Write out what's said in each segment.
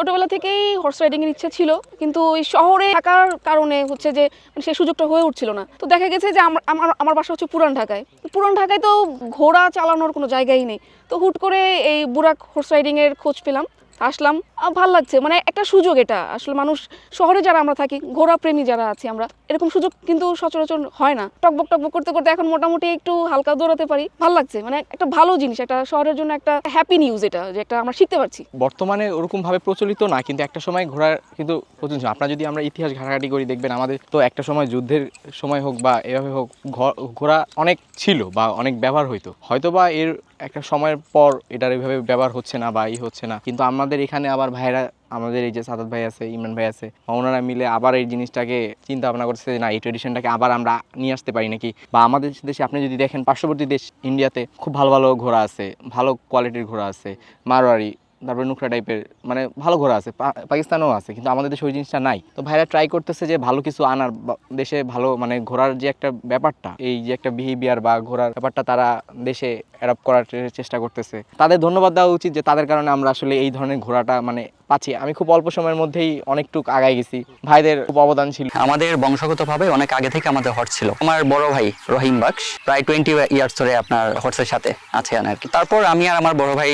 ছোটবেলা থেকেই horse riding এর ইচ্ছা ছিল, কিন্তু ওই শহরে থাকার কারণে হচ্ছে যে মানে সেই সুযোগটা হয়ে উঠছিল না। তো দেখা গেছে যে আমার আমার বাসা হচ্ছে পুরান ঢাকায়। পুরান ঢাকায় তো ঘোড়া চালানোর কোনো জায়গাই নেই। তো হুট করে এই বুরাক হর্স রাইডিং এর খোঁজ পেলাম। আসলাম ভালো লাগছে। মানে একটা সুযোগ এটা। আসলে মানুষ, শহরে যারা আমরা থাকি, ঘোড়া প্রেমী যারা আছি আমরা, এরকম সুযোগ কিন্তু সচরাচর হয় না। টকবক টকবক করতে করতে এখন মোটামুটি একটু হালকা দৌড়াতে পারি, ভালো লাগছে। মানে একটা ভালো জিনিস, একটা শহরের জন্য একটা হ্যাপি নিউজ এটা, যে একটা আমরা শিখতে পারছি। বর্তমানে ওরকম ভাবে প্রচলিত না, কিন্তু একটা সময় ঘোড়ার কিন্তু ছিল। আপনারা যদি আমরা ইতিহাস ঘাটাঘাটি করি, দেখবেন আমাদের তো একটা সময় যুদ্ধের সময় হোক বা এভাবে হোক ঘোড়া অনেক ছিল বা অনেক ব্যবহার হইতো। হয়তো বা এর একটা সময়ের পর এটার এইভাবে ব্যবহার হচ্ছে না বা ই হচ্ছে না। কিন্তু আমাদের এখানে আবার ভাইরা, আমাদের এই যে সাদাত ভাই আছে, ইমরান ভাই আছে, ওনারা মিলে আবার এই জিনিসটাকে চিন্তা ভাবনা করছে না, এই ট্রেডিশনটাকে আবার আমরা নিয়ে আসতে পারি নাকি? বা আমাদের দেশে আপনি যদি দেখেন, পার্শ্ববর্তী দেশ ইন্ডিয়াতে খুব ভালো ভালো ঘোড়া আছে, ভালো কোয়ালিটির ঘোড়া আছে, মারোয়ারি তারপরে নুকরা টাইপের মানে ভালো ঘোরা আছে পাকিস্তানেও আছে, কিন্তু আমাদের দেশে ওই জিনিসটা নাই। তো ভাইরা ট্রাই করতেছে যে ভালো কিছু আনার দেশে ভালো মানে ঘোরার যে একটা ব্যাপারটা, এই যে একটা বিহেভিয়ার বা ঘোরার ব্যাপারটা তারা দেশে অ্যাডপ্ট করার চেষ্টা করতেছে। তাদের ধন্যবাদ দেওয়া উচিত যে তাদের কারণে আমরা আসলে এই ধরনের ঘোরাটা মানে পাচ্ছি। আমি খুব অল্প সময়ের মধ্যেই অনেকটুক আগায় গেছি। ভাইদের খুব অবদান ছিল। আমাদের বংশগতভাবে অনেক আগে থেকে আমাদের হর্স ছিল। আমার বড় ভাই রহিম বাক্স প্রায় টোয়েন্টি ইয়ার্স ধরে আপনার হর্সের সাথে আছে আর কি তারপর আমি আর আমার বড় ভাই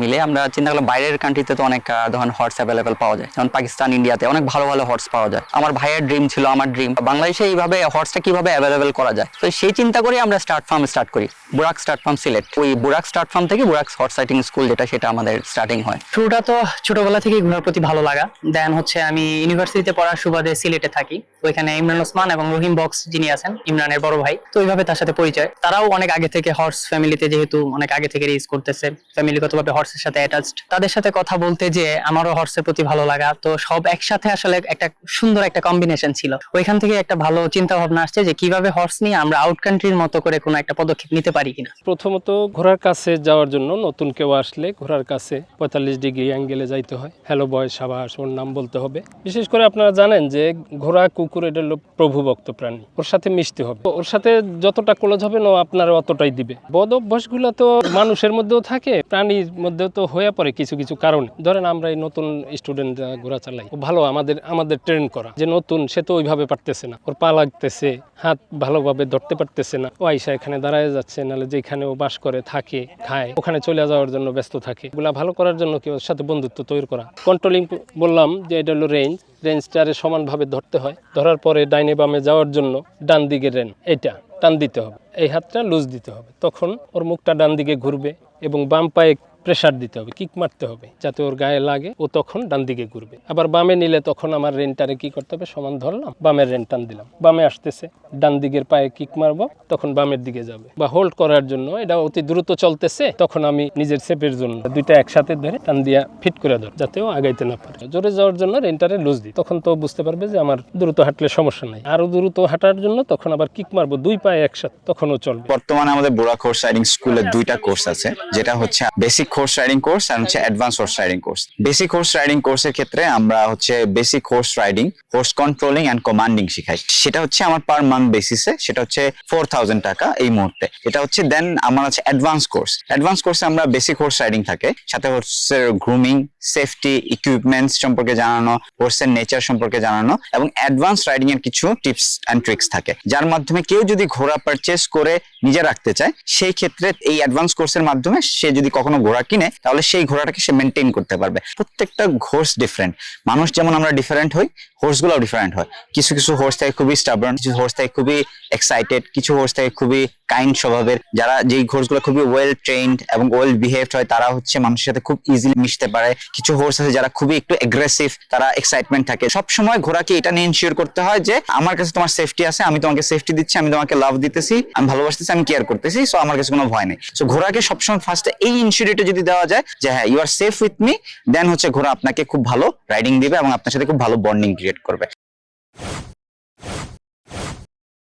মিলে আমরা চিন্তা করলাম বাইরের কান্ট্রিতে তো অনেক ধরনের হর্স অ্যাভেলেবেল পাওয়া যায়। যেমন পাকিস্তান ইন্ডিয়াতে অনেক ভালো ভালো হর্স পাওয়া যায়। আমার ভাইয়ের ড্রিম ছিল আমার ড্রিম বাংলাদেশে এইভাবে হর্সটা কীভাবে অ্যাভেলেবেল করা যায়? তো সেই চিন্তা করে আমরা স্টার্ট ফার্ম স্টার্ট করি। বুরাক স্টার্ট ফার্ম সিলেট ওই বুরাক স্টার্ট ফার্ম থেকে বুরাক হর্স রাইটিং স্কুল যেটা সেটা আমাদের স্টার্টিং হয়। শুরুটা তো ছোটবেলা থেকেই ঘোরার প্রতি ভালো লাগা। দেন হচ্ছে আমি ইউনিভার্সিটিতে পড়ার সুবাদে সিলেটে থাকি। ওইখানে ইমরান ওসমান এবং রহিম বক্স যিনি আছেন, ইমরানের বড় ভাই। তো ওইভাবে তার সাথে পরিচয়। তারাও অনেক আগে থেকে হর্স ফ্যামিলিতে যেহেতু অনেক আগে থেকে রেস করতেছে ফ্যামিলিগতভাবে হর্সের সাথে অ্যাটাচড তাদের সাথে কথা বলতে যে আমারও হর্সের প্রতি ভালো লাগা। তো সব একসাথে আসলে একটা সুন্দর একটা কম্বিনেশন ছিল। ওইখান থেকে একটা ভালো চিন্তা ভাবনা আসছে যে কীভাবে হর্স নিয়ে আমরা আউট কান্ট্রির মতো করে কোনো একটা পদক্ষেপ নিতে পারি কিনা। প্রথমত ঘোড়ার কাছে যাওয়ার জন্য নতুন কেউ আসলে ঘোড়ার কাছে পঁয়তাল্লিশ ডিগ্রি অ্যাঙ্গেলে যাইতে হয়। হ্যালো বয় সাবাস ওর নাম বলতে হবে। বিশেষ করে আপনারা জানেন যে ঘোড়া, কুকুর, এটা হলো প্রভুভক্ত প্রাণী। ওর সাথে মিশতে হবে। ওর সাথে যতটা ক্লোজ হবে, ও আপনার অতটাই দিবে। বদ অভ্যাসগুলো তো মানুষের মধ্যেও থাকে, প্রাণীর মধ্যেও তো হয়ে পড়ে কিছু কিছু কারণে। ধরেন আমরা এই নতুন স্টুডেন্ট ঘোড়া চালাই। ভালো আমাদের আমাদের ট্রেন করা। যে নতুন, সে তো ওইভাবে পারতেছে না। ওর পা লাগতেছে, হাত ভালোভাবে ধরতে পারতেছে না। ও আইসা এখানে দাঁড়ায় যাচ্ছে, নাহলে যেখানে ও বাস করে, থাকে, খায়। ওখানে চলে যাওয়ার জন্য ব্যস্ত থাকে। এগুলা ভালো করার জন্য কি ওর সাথে বন্ধুত্ব তৈরি করা? কন্ট্রোলিং বললাম যে এটা হলো রেঞ্জ রেঞ্জটারে সমানভাবে ধরতে হয়। ধরার পরে ডাইনে বামে যাওয়ার জন্য ডান দিকে রেন এটা, টান দিতে হবে। এই হাতটা লুজ দিতে হবে। তখন ওর মুখটা ডান দিকে ঘুরবে এবং বাম পায়ে প্রেসার দিতে হবে কিক মারতে হবে, যাতে ওর গায়ে লাগে, ও তখন ডান দিকে ঘুরবে। আবার বামে নিলে তখন আমার রেনটারে কি করতে হবে? সমান ধরলাম, বামের রেন টান দিলাম। বামে আসতেছে, ডান দিকের পায়ে কিক মারবো, তখন বামের দিকে যাবে। বা হোল্ড করার জন্য, এটা অতি দ্রুত চলতেছে, তখন আমি নিজের সেপের জন্য দুইটা একসাথে ধরে টান দিয়া ফিট করে ধর, যাতে ও আগাইতে না পারে। জোরে যাওয়ার জন্য রেনটারে লুজ দিই। তখন তো বুঝতে পারবে যে আমার দ্রুত হাঁটলে সমস্যা নাই। আরও দ্রুত হাঁটার জন্য তখন আবার কিক মারবো দুই পায়ে একসাথে, তখনও চলবে। বর্তমানে আমাদের বুড়া কোর্স রাইডিং স্কুলে দুইটা কোর্স আছে, যেটা হচ্ছে বেসিক কোর্স রাইডিং কোর্স আর হচ্ছে advance horse riding course basic course riding কোর্সের ক্ষেত্রে আমরা হচ্ছে basic horse riding horse controlling and commanding শিখাই। সেটা হচ্ছে আমার পার মান্থ বেসিসে সেটা হচ্ছে ফোর থাউজেন্ড টাকা এই মুহূর্তে। এটা হচ্ছে দেন আমার হচ্ছে অ্যাডভান্স কোর্স অ্যাডভান্স কোর্সে আমরা বেসিক হর্স রাইডিং থাকে সাথে হর্সের গ্রুমিং সেফটি ইকুইপমেন্টস সম্পর্কে জানানো হর্সের নেচার সম্পর্কে জানানো এবং অ্যাডভান্স রাইডিং এর কিছু টিপস অ্যান্ড ট্রিক্স থাকে। যার মাধ্যমে কেউ যদি ঘোড়া পারচেস করে নিজে রাখতে চায় সেই ক্ষেত্রে এই অ্যাডভান্স কোর্সের মাধ্যমে সে যদি কখনো ঘোড়া কিনে, তাহলে সেই ঘোড়াটাকে সে মেনটেন করতে পারবে। প্রত্যেকটা ঘোর্স ডিফারেন্ট মানুষ যেমন আমরা ডিফারেন্ট হই হোর্স গুলাও ডিফারেন্ট হয়। কিছু কিছু হোর্স থাকে খুবই স্টাবর্ন কিছু হোর্স থাকে খুবই এক্সাইটেড কিছু হোর্স থাকে খুবই কাইন্ড স্বভাবের। যারা যেই ঘোর্সগুলো খুবই ওয়েল ট্রেন্ড এবং ওয়েল বিহেভড হয়, তারা হচ্ছে মানুষের সাথে খুব ইজিলি মিশতে পারে। কিছু হোর্স আছে যারা খুবই একটু এগ্রেসিভ তারা এক্সাইটমেন্ট থাকে। সব সময় ঘোড়াকে এটা নিয়ে ইনশিওর করতে হয় যে, আমার কাছে তোমার সেফটি আছে, আমি তোমাকে সেফটি দিচ্ছি, আমি তোমাকে লাভ দিতেছি, আমি ভালোবাসতেছি, আমি কেয়ার করতেছি সো আমার কাছে কোনো ভয় নেই। সো ঘোড়াকে সবসময় ফার্স্টে এই ইনসিওরিটি যদি দেওয়া যায় যে হ্যাঁ you are safe with me then হচ্ছে ঘোড়া আপনাকে খুব ভালো রাইডিং দিবে এবং আপনার সাথে খুব ভালো বন্ডিং ক্রিয়েট করবে।